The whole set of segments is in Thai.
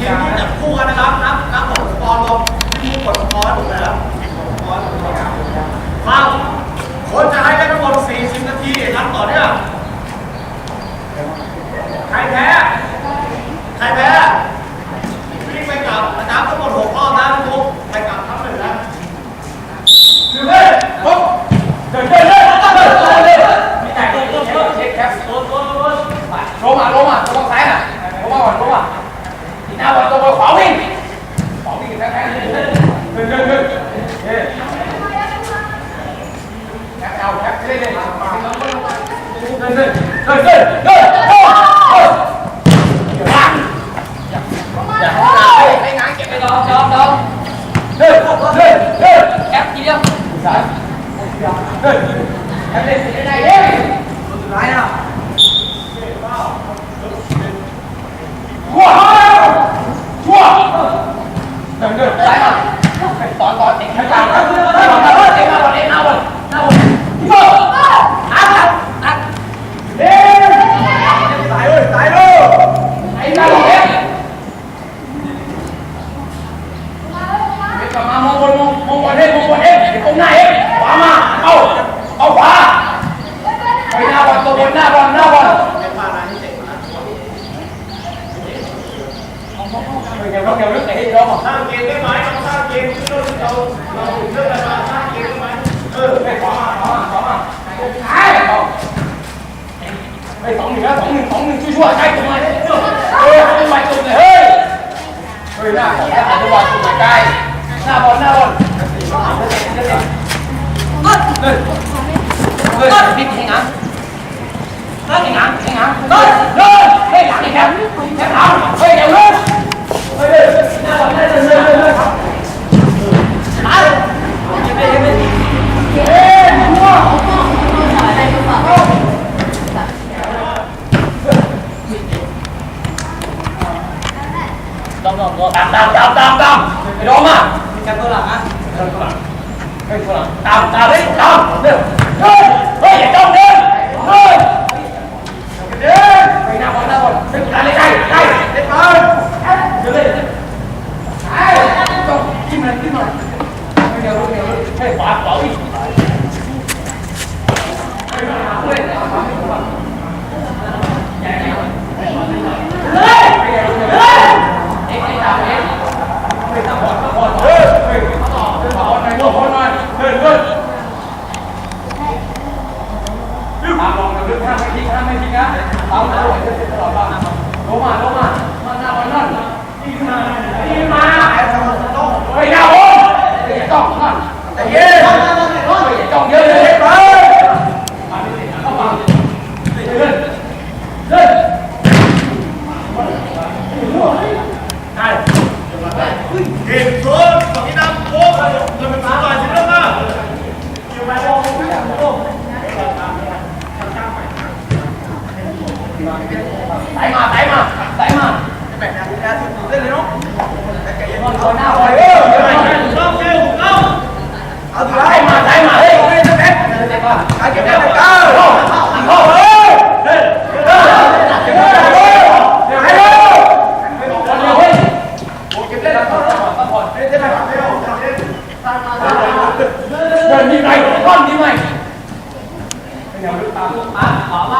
ทีมที่จับคู่กันนะครับนับ ทีเดียวสามเฮ้ยเแอปเปิ้ลเป็นไงเด้ยัวสุเท้ายนะว้าวว้าวเดินเดินไปอะตอนตอนเด็กขยัน ฮ้สองหนึ่งนะสองหนึ่งสองหนึ่งช่วยช่วยใกล้จะมาเนี่ยเฮ้ยเป็นใบจุดเลยเฮ้ยเฮ้ยหน้าบองหน้าของบอลจุดไกลหน้าบอลหน้าบอลเฮ้ยเฮ้ยนี่เพงอะเฮ้ยเพลงอะเพงอะเฮ้ย รอบรอบตามตามตามตามตามไอ้ดอมอะแคปเปอร์หลังอะแคปเปอร์หลังแคปเปอร์หลังตามตามเฮ้ยตามเร็วเฮ้ยเฮ้ยอย่าจ้องเดินเฮ้ยเดินไปหน้าบอลหน้าบอลไปกูตามเลยใคร ใายมาใสายมาเฮ้ยเฮ้ยเฮ้ยเฮ้ยเฮ้ยเฮ้ยเดินดีไหมก้อนดีไหมไม่เอาลูกตาลูกตาขอมา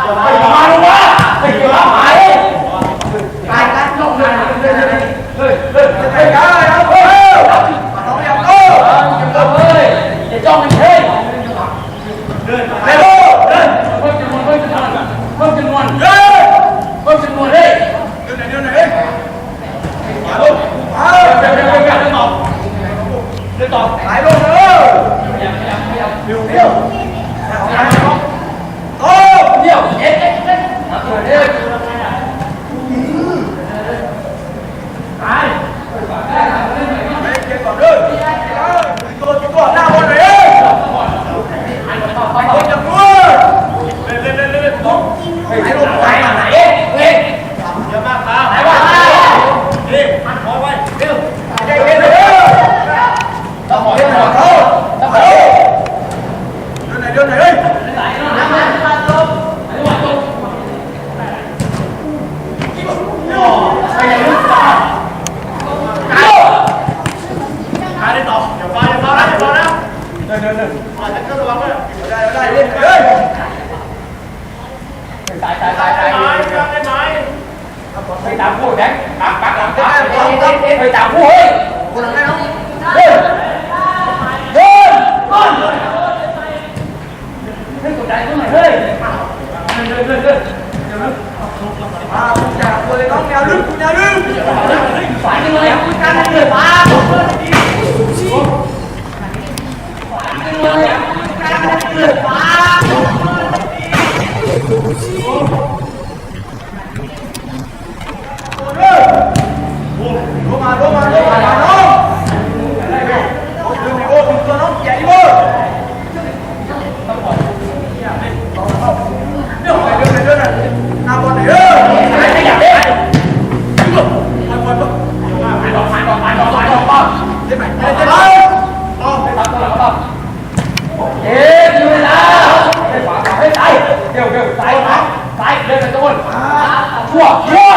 ขั้วขั้ว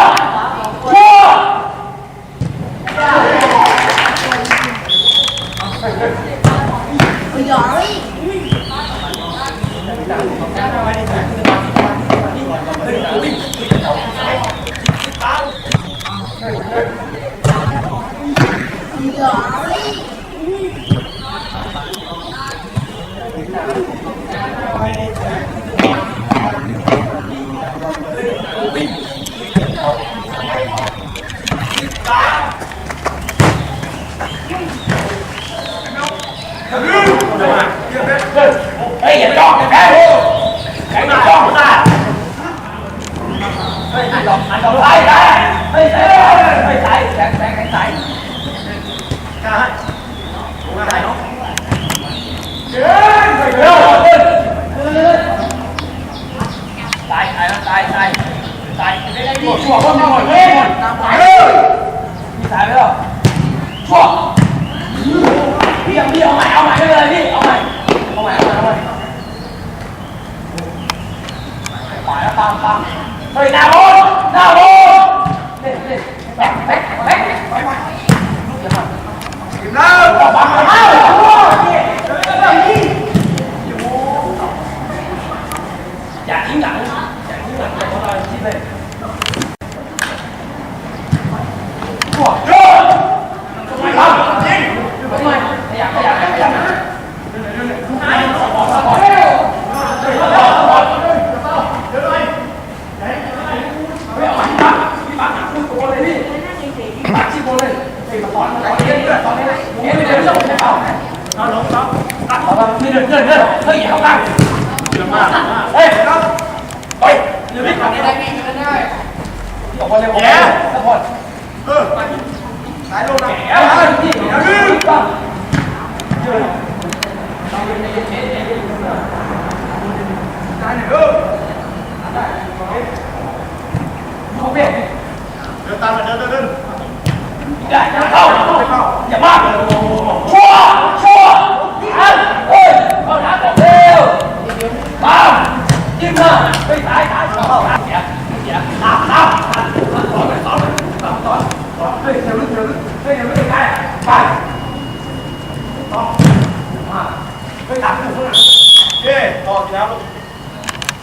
ขั้ว ไม่ใช่หรอกไม่ใช่ไม่ใช่ไม่ใช่แสงแสงใสใช่ผมอไรเนาะเดินไปเร็วตายตายตายตายตายไม่ได้ดีชั่วคนหมดเลยหมด เอาลงต่อาเอาไปเรื่อยๆนเดินเฮ้ยเข้าข้างเยอะมากเฮ้ยครับไปเดี๋ยวไม่ขับได้ไม่ได้ออกมาเร็วแย่ทุกคนเออสายลงนะแย่ที่เดี๋ยวลืมปั๊บเยอะได้ไหนเออได้เขาเป็นเดินตามมาเดินเดินเดินย่าเข้าอย่ามากเลยโอ้โห 자,